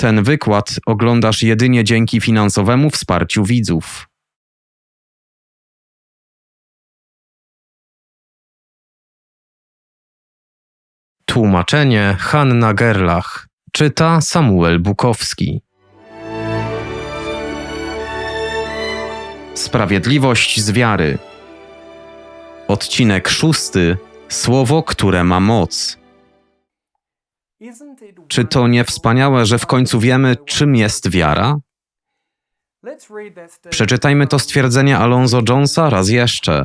Ten wykład oglądasz jedynie dzięki finansowemu wsparciu widzów. Tłumaczenie Hanna Gerlach. Czyta Samuel Bukowski. Sprawiedliwość z wiary. Odcinek szósty. Słowo, które ma moc. Czy to nie wspaniałe, że w końcu wiemy, czym jest wiara? Przeczytajmy to stwierdzenie Alonzo Jonesa raz jeszcze.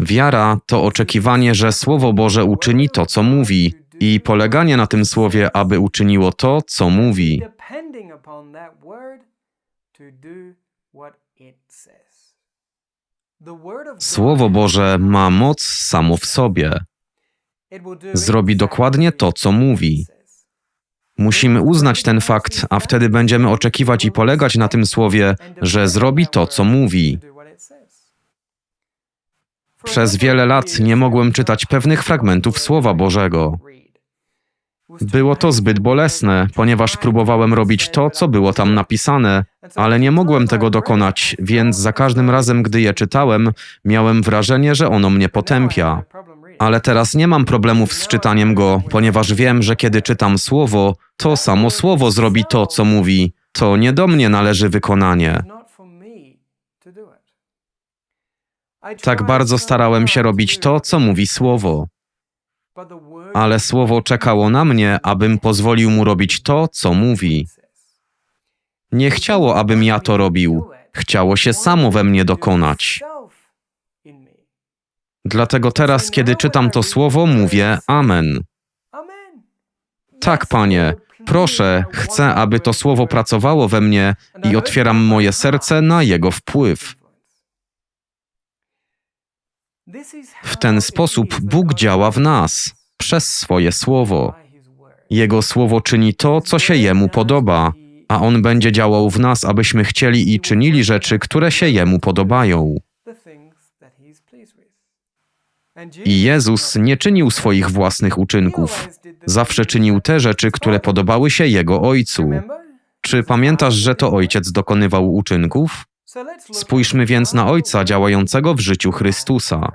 Wiara to oczekiwanie, że Słowo Boże uczyni to, co mówi, i poleganie na tym słowie, aby uczyniło to, co mówi. Słowo Boże ma moc samo w sobie. Zrobi dokładnie to, co mówi. Musimy uznać ten fakt, a wtedy będziemy oczekiwać i polegać na tym słowie, że zrobi to, co mówi. Przez wiele lat nie mogłem czytać pewnych fragmentów Słowa Bożego. Było to zbyt bolesne, ponieważ próbowałem robić to, co było tam napisane, ale nie mogłem tego dokonać, więc za każdym razem, gdy je czytałem, miałem wrażenie, że ono mnie potępia. Ale teraz nie mam problemów z czytaniem go, ponieważ wiem, że kiedy czytam słowo, to samo słowo zrobi to, co mówi. To nie do mnie należy wykonanie. Tak bardzo starałem się robić to, co mówi słowo, ale słowo czekało na mnie, abym pozwolił mu robić to, co mówi. Nie chciało, abym ja to robił. Chciało się samo we mnie dokonać. Dlatego teraz, kiedy czytam to słowo, mówię Amen. Tak, panie, proszę, chcę, aby to słowo pracowało we mnie i otwieram moje serce na jego wpływ. W ten sposób Bóg działa w nas, przez swoje słowo. Jego słowo czyni to, co się jemu podoba, a on będzie działał w nas, abyśmy chcieli i czynili rzeczy, które się jemu podobają. I Jezus nie czynił swoich własnych uczynków. Zawsze czynił te rzeczy, które podobały się jego ojcu. Czy pamiętasz, że to ojciec dokonywał uczynków? Spójrzmy więc na ojca działającego w życiu Chrystusa.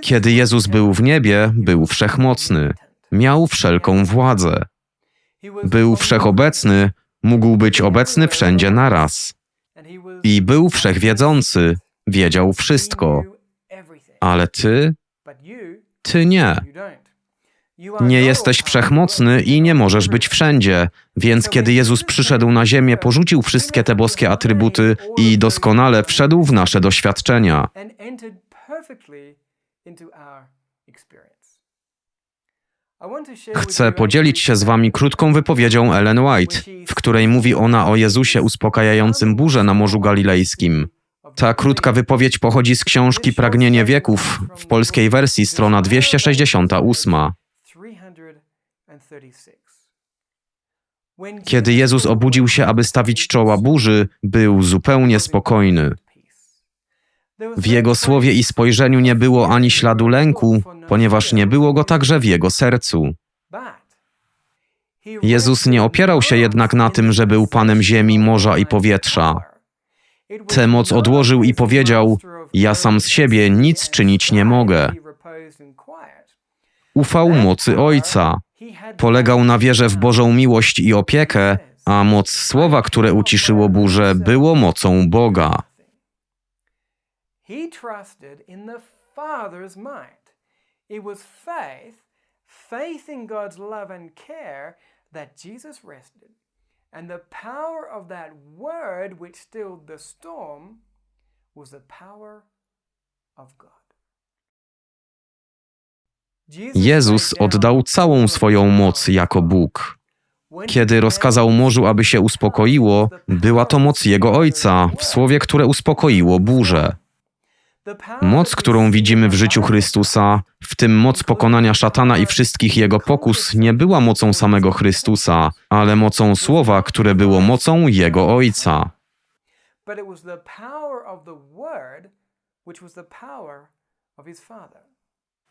Kiedy Jezus był w niebie, był wszechmocny, miał wszelką władzę. Był wszechobecny, mógł być obecny wszędzie naraz. I był wszechwiedzący, wiedział wszystko. Ale ty, ty nie. Nie jesteś wszechmocny i nie możesz być wszędzie, więc kiedy Jezus przyszedł na ziemię, porzucił wszystkie te boskie atrybuty i doskonale wszedł w nasze doświadczenia. Chcę podzielić się z Wami krótką wypowiedzią Ellen White, w której mówi ona o Jezusie uspokajającym burzę na Morzu Galilejskim. Ta krótka wypowiedź pochodzi z książki Pragnienie wieków, w polskiej wersji strona 268. Kiedy Jezus obudził się, aby stawić czoła burzy, był zupełnie spokojny. W jego słowie i spojrzeniu nie było ani śladu lęku, ponieważ nie było go także w jego sercu. Jezus nie opierał się jednak na tym, że był Panem ziemi, morza i powietrza. Tę moc odłożył i powiedział: Ja sam z siebie nic czynić nie mogę. Ufał mocy Ojca. Polegał na wierze w Bożą miłość i opiekę, a moc słowa, które uciszyło burzę, było mocą Boga. Faith in God's love and care that Jesus rested. And the power of that word which stilled the storm was the power of God. Jezus oddał całą swoją moc jako Bóg. Kiedy rozkazał morzu, aby się uspokoiło, była to moc Jego Ojca, w słowie, które uspokoiło burzę. Moc, którą widzimy w życiu Chrystusa, w tym moc pokonania szatana i wszystkich jego pokus, nie była mocą samego Chrystusa, ale mocą słowa, które było mocą jego Ojca.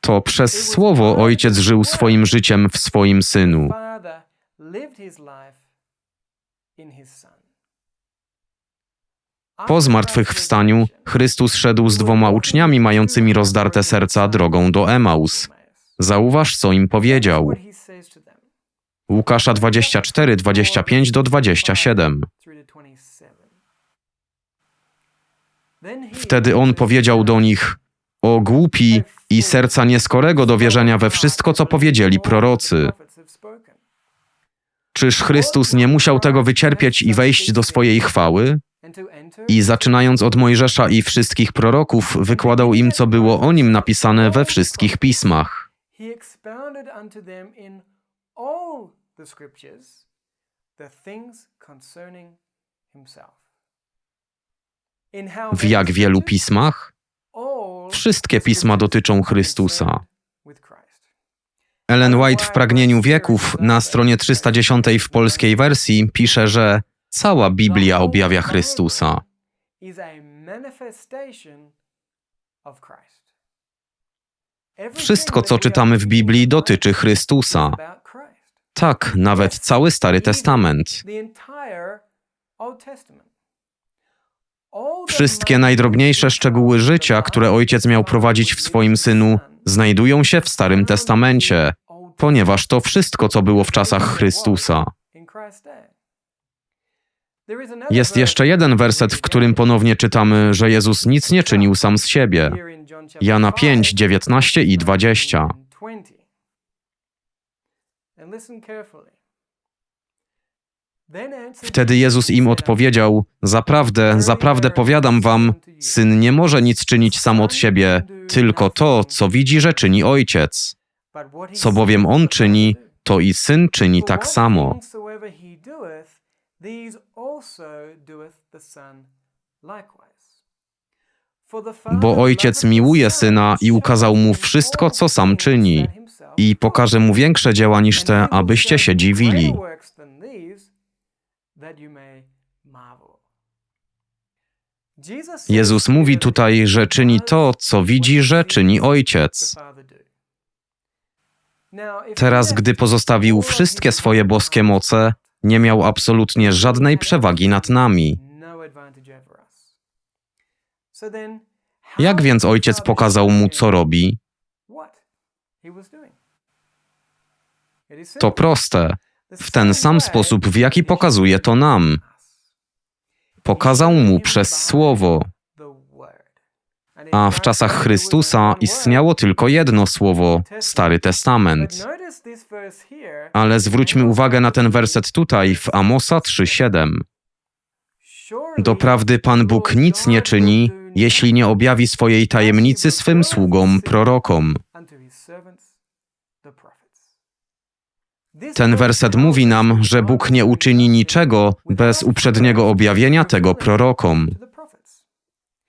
To przez słowo Ojciec żył swoim życiem w swoim synu. Po zmartwychwstaniu Chrystus szedł z dwoma uczniami mającymi rozdarte serca drogą do Emaus. Zauważ, co im powiedział. Łukasza 24, 25 do 27. Wtedy on powiedział do nich: O głupi i serca nieskorego do wierzenia we wszystko, co powiedzieli prorocy. Czyż Chrystus nie musiał tego wycierpieć i wejść do swojej chwały? I zaczynając od Mojżesza i wszystkich proroków, wykładał im, co było o nim napisane we wszystkich pismach. W jak wielu pismach? Wszystkie pisma dotyczą Chrystusa. Ellen White w Pragnieniu Wieków na stronie 310 w polskiej wersji pisze, że cała Biblia objawia Chrystusa. Wszystko, co czytamy w Biblii, dotyczy Chrystusa. Tak, nawet cały Stary Testament. Wszystkie najdrobniejsze szczegóły życia, które ojciec miał prowadzić w swoim synu, znajdują się w Starym Testamencie, ponieważ to wszystko, co było w czasach Chrystusa. Jest jeszcze jeden werset, w którym ponownie czytamy, że Jezus nic nie czynił sam z siebie. Jana 5, 5, 19 i 20. 20. And listen carefully. Then answered Wtedy Jezus im odpowiedział: Zaprawdę, zaprawdę powiadam wam, syn nie może nic czynić sam od siebie, tylko to, co widzi, że czyni ojciec. Co bowiem on czyni, to i syn czyni tak samo. These also doeth the Son likewise. Bo ojciec miłuje syna i ukazał mu wszystko, co sam czyni, i pokaże mu większe dzieła niż te, abyście się dziwili. Jezus mówi tutaj, że czyni to, co widzi, że czyni ojciec. Teraz, gdy pozostawił wszystkie swoje boskie moce, nie miał absolutnie żadnej przewagi nad nami. Jak więc ojciec pokazał mu, co robi? To proste. W ten sam sposób, w jaki pokazuje to nam. Pokazał mu przez słowo. The word. And in A w czasach Chrystusa istniało tylko jedno słowo Stary. Testament. Ale zwróćmy uwagę na ten werset tutaj w Amosa 3:7. Surely Doprawdy Pan Bóg nic nie czyni, jeśli nie objawi swojej tajemnicy swym sługom, prorokom. Ten werset mówi nam, że Bóg nie uczyni niczego bez uprzedniego objawienia tego prorokom. to the prophets.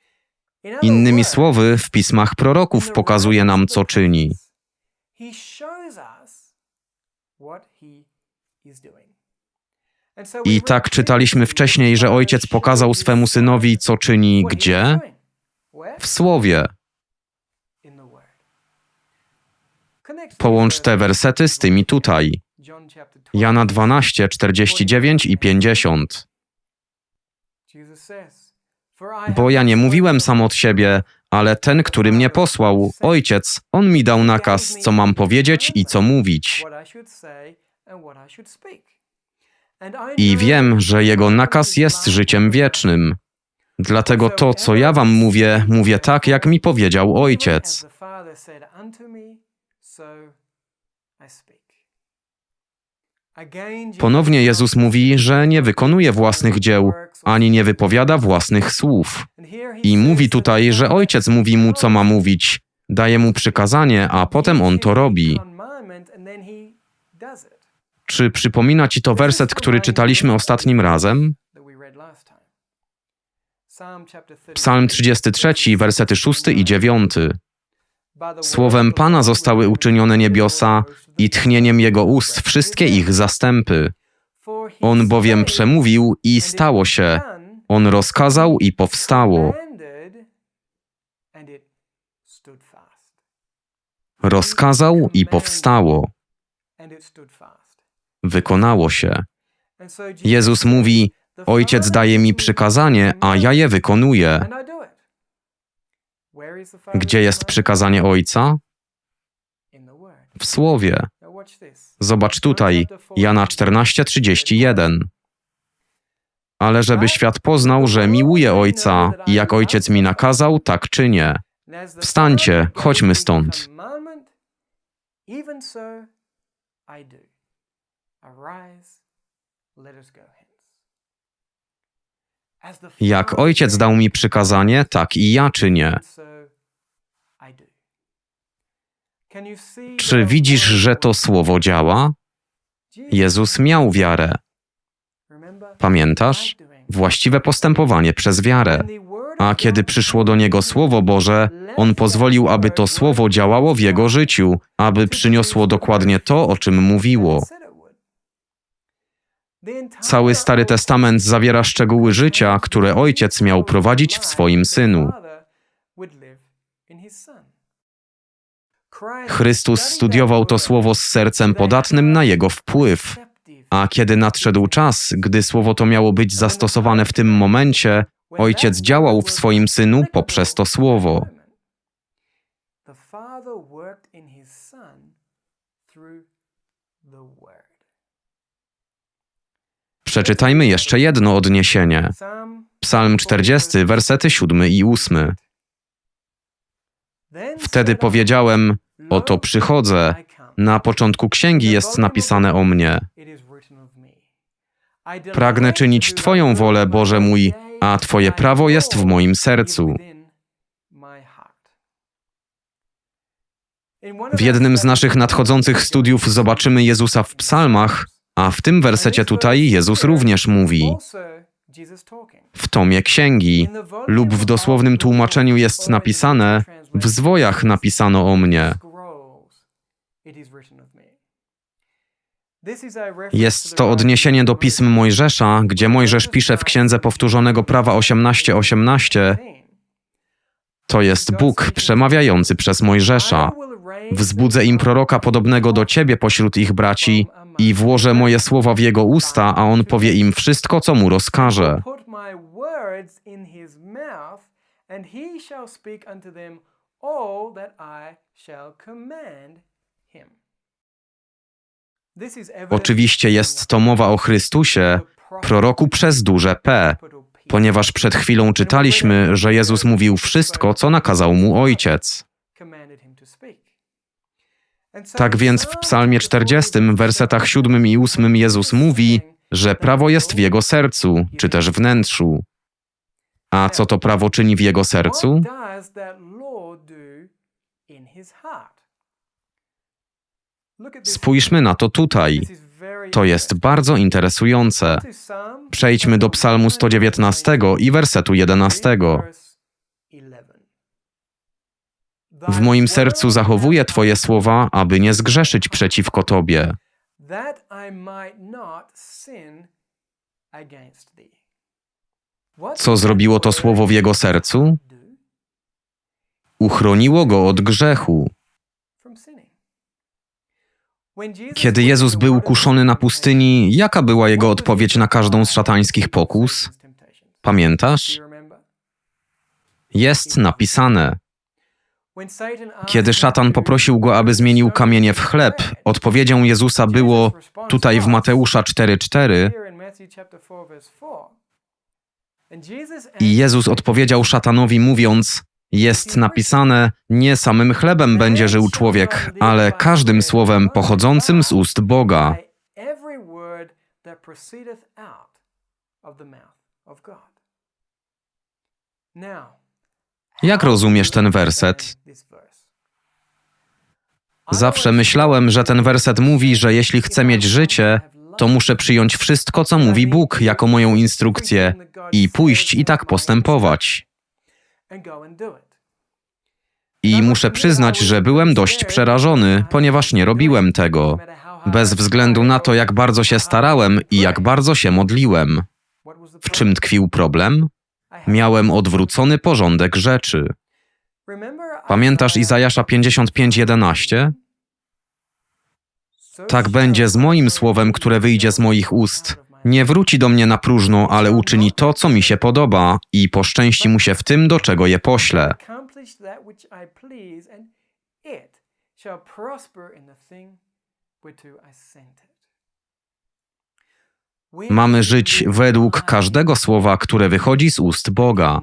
In other Innymi słowy, w pismach proroków pokazuje nam, co czyni. I tak czytaliśmy wcześniej, że ojciec pokazał swemu synowi, co czyni gdzie? W słowie. Połącz te wersety z tymi tutaj. John chapter 12, Jana 12, 49 i 50. Bo ja nie mówiłem sam od siebie, ale ten, który mnie posłał, ojciec, on mi dał nakaz, co mam powiedzieć i co mówić. I wiem, że jego nakaz jest życiem wiecznym. Dlatego to, co ja wam mówię, mówię tak, jak mi powiedział ojciec. Ponownie Jezus mówi, że nie wykonuje własnych dzieł, ani nie wypowiada własnych słów. I mówi tutaj, że ojciec mówi mu, co ma mówić, daje mu przykazanie, a potem on to robi. Czy przypomina ci to werset, który czytaliśmy ostatnim razem? Psalm chapter 33, Psalm 33, wersety 6 i 9. By the Słowem Pana zostały uczynione niebiosa i tchnieniem Jego ust wszystkie ich zastępy. On bowiem przemówił i stało się. On rozkazał i powstało. Rozkazał i powstało. Wykonało się. Jezus mówi: Ojciec daje mi przykazanie, a ja je wykonuję. Gdzie jest przykazanie Ojca? W Słowie. Zobacz tutaj, Jana 14:31. Ale żeby świat poznał, że miłuję Ojca i jak Ojciec mi nakazał, tak czynię. Wstańcie, chodźmy stąd. Jak Ojciec dał mi przykazanie, tak i ja czynię. Czy widzisz, że to słowo działa? Jezus miał wiarę. Pamiętasz? Właściwe postępowanie przez wiarę. A kiedy przyszło do niego Słowo Boże, on pozwolił, aby to Słowo działało w jego życiu, aby przyniosło dokładnie to, o czym mówiło. Cały Stary Testament zawiera szczegóły życia, które ojciec miał prowadzić w swoim synu. Chrystus studiował to słowo z sercem podatnym na jego wpływ. A kiedy nadszedł czas, gdy słowo to miało być zastosowane w tym momencie, ojciec działał w swoim synu poprzez to słowo. Przeczytajmy jeszcze jedno odniesienie. Psalm Psalm 40, wersety 7 i 8. Wtedy powiedziałem: Oto przychodzę. Na początku księgi jest napisane o mnie. Pragnę czynić Twoją wolę, Boże mój, a Twoje prawo jest w moim sercu. W jednym z naszych nadchodzących studiów zobaczymy Jezusa w psalmach, a w tym wersecie tutaj Jezus również mówi w tomie księgi lub w dosłownym tłumaczeniu jest napisane w zwojach napisano o mnie. Jest to odniesienie do pism Mojżesza, gdzie Mojżesz pisze w Księdze Powtórzonego Prawa 18:18 To jest Bóg przemawiający przez Mojżesza. Wzbudzę im proroka podobnego do ciebie pośród ich braci i włożę moje słowa w jego usta, a on powie im wszystko, co mu rozkaże. And he shall speak unto them all that I shall command Oczywiście jest to mowa o Chrystusie, proroku przez duże P, ponieważ przed chwilą czytaliśmy, że Jezus mówił wszystko, co nakazał mu Ojciec. Tak więc w Psalmie 40, wersetach 7 i 8 Jezus mówi, że prawo jest w jego sercu, czy też wnętrzu. A co to prawo czyni w jego sercu? Spójrzmy na to tutaj. To jest bardzo interesujące. Przejdźmy do Psalmu 119 i wersetu 11. verse 11. W moim sercu zachowuję Twoje słowa, aby nie zgrzeszyć przeciwko Tobie. Co zrobiło to słowo w jego sercu? Uchroniło go od grzechu. Kiedy Jezus był kuszony na pustyni, jaka była jego odpowiedź na każdą z szatańskich pokus? Pamiętasz? Jest napisane. Kiedy szatan poprosił go, aby zmienił kamienie w chleb, odpowiedzią Jezusa było tutaj w Mateusza 4:4 Here in Matthew chapter 4 verse 4. And Jesus i Jezus odpowiedział szatanowi mówiąc: Jest napisane, nie samym chlebem będzie żył człowiek, ale każdym słowem pochodzącym z ust Boga. Jak rozumiesz ten werset? Zawsze myślałem, że ten werset mówi, że jeśli chcę mieć życie, to muszę przyjąć wszystko, co mówi Bóg, jako moją instrukcję i pójść i tak postępować. I muszę przyznać, że byłem dość przerażony, ponieważ nie robiłem tego. Bez względu na to, jak bardzo się starałem i jak bardzo się modliłem. W czym tkwił problem? Miałem odwrócony porządek rzeczy. Pamiętasz Izajasza 55:11? Tak będzie z moim słowem, które wyjdzie z moich ust. Nie wróci do mnie na próżno, ale uczyni to, co mi się podoba i poszczęści mu się w tym, do czego je poślę. Mamy żyć według każdego słowa, które wychodzi z ust Boga.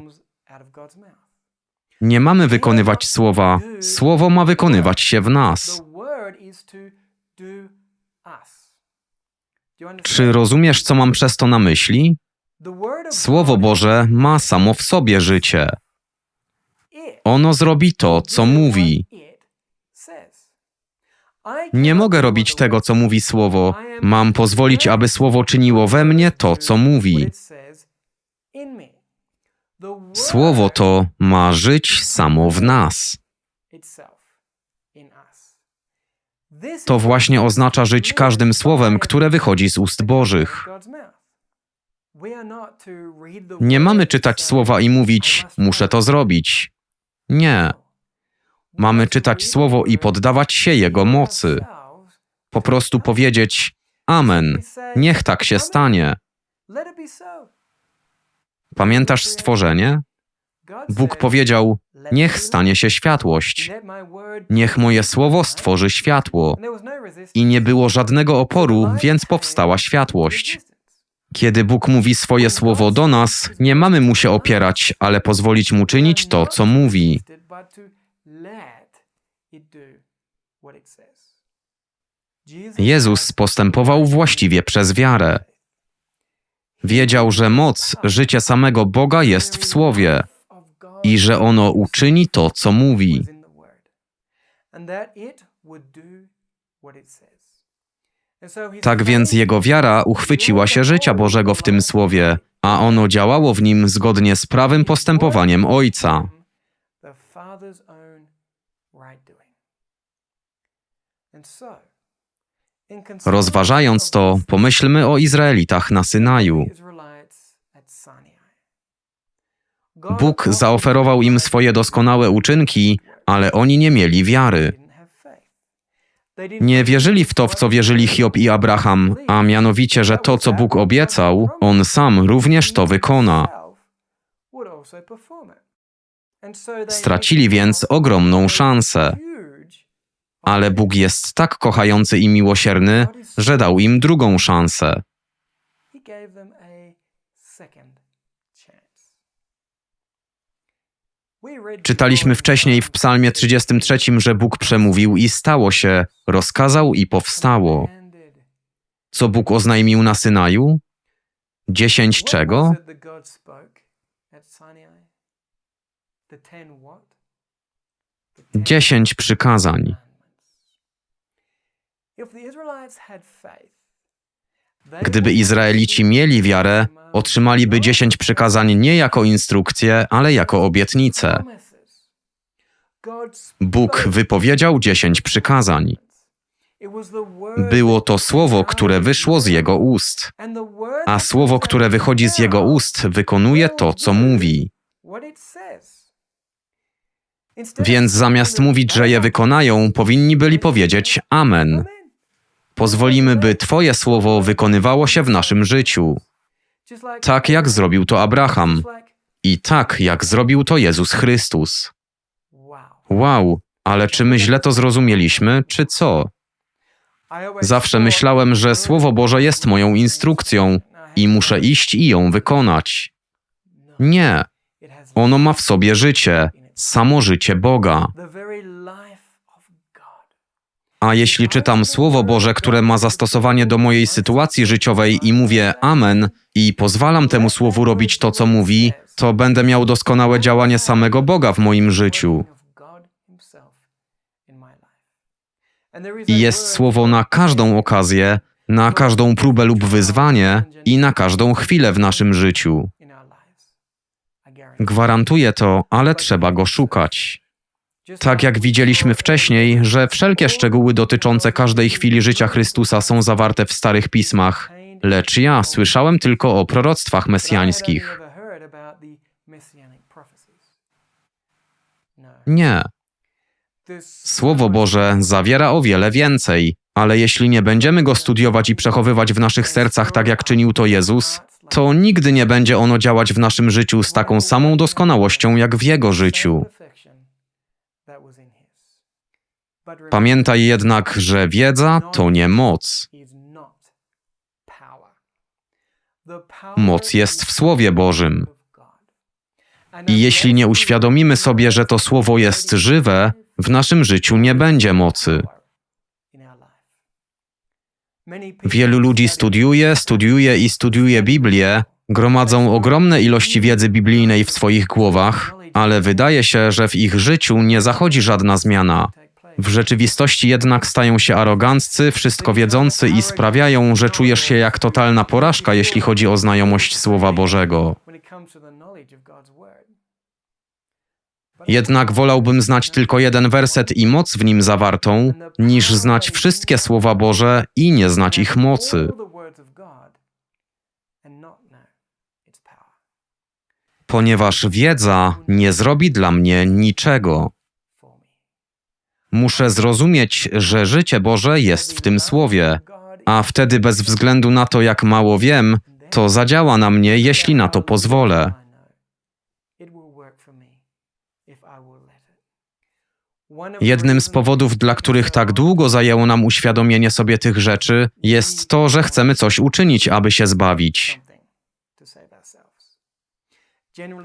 Nie mamy wykonywać słowa, słowo ma wykonywać się w nas. The word is to do us. Do you understand? Czy rozumiesz, co mam przez to na myśli? Słowo Boże ma samo w sobie życie. Ono zrobi to, co mówi. Nie mogę robić tego, co mówi Słowo. Mam pozwolić, aby Słowo czyniło we mnie to, co mówi. Słowo to ma żyć samo w nas. To właśnie oznacza żyć każdym słowem, które wychodzi z ust Bożych. Nie mamy czytać słowa i mówić, muszę to zrobić. Nie. Mamy czytać słowo i poddawać się jego mocy. Po prostu powiedzieć: Amen. Niech tak się stanie. Pamiętasz stworzenie? Bóg powiedział: Niech stanie się światłość. Niech moje słowo stworzy światło. I nie było żadnego oporu, więc powstała światłość. Kiedy Bóg mówi swoje słowo do nas, nie mamy mu się opierać, ale pozwolić mu czynić to, co mówi. Jezus postępował właściwie przez wiarę. Wiedział, że moc, życie samego Boga jest w słowie i że ono uczyni to, co mówi. Tak więc jego wiara uchwyciła się życia Bożego w tym słowie, a ono działało w nim zgodnie z prawym postępowaniem Ojca. Rozważając to, pomyślmy o Izraelitach na Synaju. Bóg zaoferował im swoje doskonałe uczynki, ale oni nie mieli wiary. Nie wierzyli w to, w co wierzyli Hiob i Abraham, a mianowicie, że to, co Bóg obiecał, On sam również to wykona. Stracili więc ogromną szansę. Ale Bóg jest tak kochający i miłosierny, że dał im drugą szansę. Czytaliśmy wcześniej w Psalmie 33, że Bóg przemówił i stało się, rozkazał i powstało. Co Bóg oznajmił na Synaju? Dziesięć czego? Dziesięć przykazań. Gdyby Izraelici mieli wiarę, otrzymaliby dziesięć przykazań nie jako instrukcje, ale jako obietnice. Bóg wypowiedział dziesięć przykazań. Było to słowo, które wyszło z Jego ust, a słowo, które wychodzi z Jego ust, wykonuje to, co mówi. Więc zamiast mówić, że je wykonają, powinni byli powiedzieć Amen. Pozwolimy, by Twoje słowo wykonywało się w naszym życiu, tak jak zrobił to Abraham i tak jak zrobił to Jezus Chrystus. Wow, ale czy my źle to zrozumieliśmy, czy co? Zawsze myślałem, że Słowo Boże jest moją instrukcją i muszę iść i ją wykonać. Nie, ono ma w sobie życie, samo życie Boga. A jeśli czytam Słowo Boże, które ma zastosowanie do mojej sytuacji życiowej i mówię Amen i pozwalam temu Słowu robić to, co mówi, to będę miał doskonałe działanie samego Boga w moim życiu. I jest Słowo na każdą okazję, na każdą próbę lub wyzwanie i na każdą chwilę w naszym życiu. Gwarantuję to, ale trzeba go szukać. Tak jak widzieliśmy wcześniej, że wszelkie szczegóły dotyczące każdej chwili życia Chrystusa są zawarte w starych pismach, lecz ja słyszałem tylko o proroctwach mesjańskich. Nie. Słowo Boże zawiera o wiele więcej, Ale jeśli nie będziemy go studiować i przechowywać w naszych sercach tak jak czynił to Jezus, to nigdy nie będzie ono działać w naszym życiu z taką samą doskonałością jak w jego życiu. Pamiętaj jednak, że wiedza to nie moc. Moc jest w Słowie Bożym. I jeśli nie uświadomimy sobie, że to słowo jest żywe, w naszym życiu nie będzie mocy. Wielu ludzi studiuje, studiuje i studiuje Biblię, gromadzą ogromne ilości wiedzy biblijnej w swoich głowach, ale wydaje się, że w ich życiu nie zachodzi żadna zmiana. W rzeczywistości jednak stają się aroganccy, wszystko wiedzący i sprawiają, że czujesz się jak totalna porażka, jeśli chodzi o znajomość Słowa Bożego. Jednak wolałbym znać tylko jeden werset i moc w nim zawartą, niż znać wszystkie Słowa Boże i nie znać ich mocy. Ponieważ wiedza nie zrobi dla mnie niczego. Muszę zrozumieć, że życie Boże jest w tym słowie, a wtedy bez względu na to, jak mało wiem, to zadziała na mnie, jeśli na to pozwolę. Jednym z powodów, dla których tak długo zajęło nam uświadomienie sobie tych rzeczy, jest to, że chcemy coś uczynić, aby się zbawić.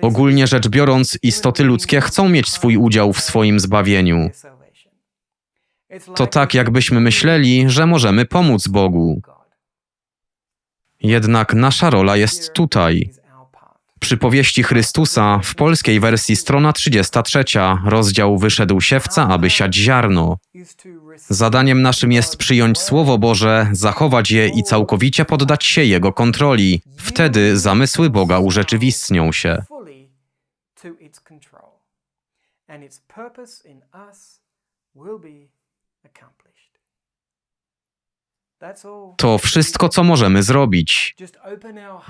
Ogólnie rzecz biorąc, istoty ludzkie chcą mieć swój udział w swoim zbawieniu. To tak, jakbyśmy myśleli, że możemy pomóc Bogu. Jednak nasza rola jest tutaj. Przypowieści Chrystusa w polskiej wersji strona 33, rozdział Wyszedł siewca, aby siać ziarno. Zadaniem naszym jest przyjąć Słowo Boże, zachować je i całkowicie poddać się Jego kontroli. Wtedy zamysły Boga urzeczywistnią się. To wszystko, co możemy zrobić.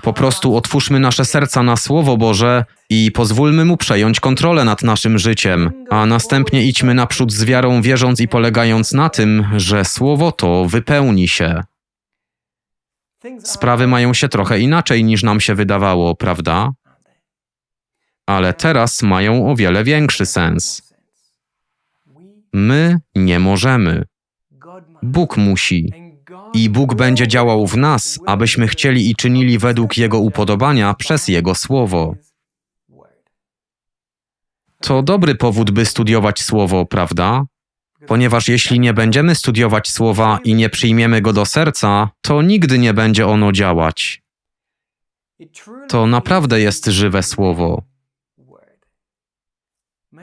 Po prostu otwórzmy nasze serca na Słowo Boże i pozwólmy mu przejąć kontrolę nad naszym życiem, a następnie idźmy naprzód z wiarą, wierząc i polegając na tym, że Słowo to wypełni się. Sprawy mają się trochę inaczej niż nam się wydawało, prawda? Ale teraz mają o wiele większy sens. My nie możemy. Bóg musi. I Bóg będzie działał w nas, abyśmy chcieli i czynili według Jego upodobania przez Jego Słowo. To dobry powód, by studiować Słowo, prawda? Ponieważ jeśli nie będziemy studiować Słowa i nie przyjmiemy go do serca, to nigdy nie będzie ono działać. To naprawdę jest żywe Słowo.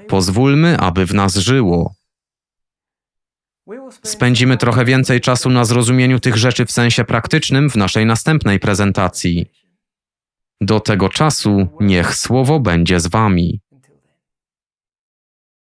Pozwólmy, aby w nas żyło. Spędzimy trochę więcej czasu na zrozumieniu tych rzeczy w sensie praktycznym w naszej następnej prezentacji. Do tego czasu niech Słowo będzie z Wami.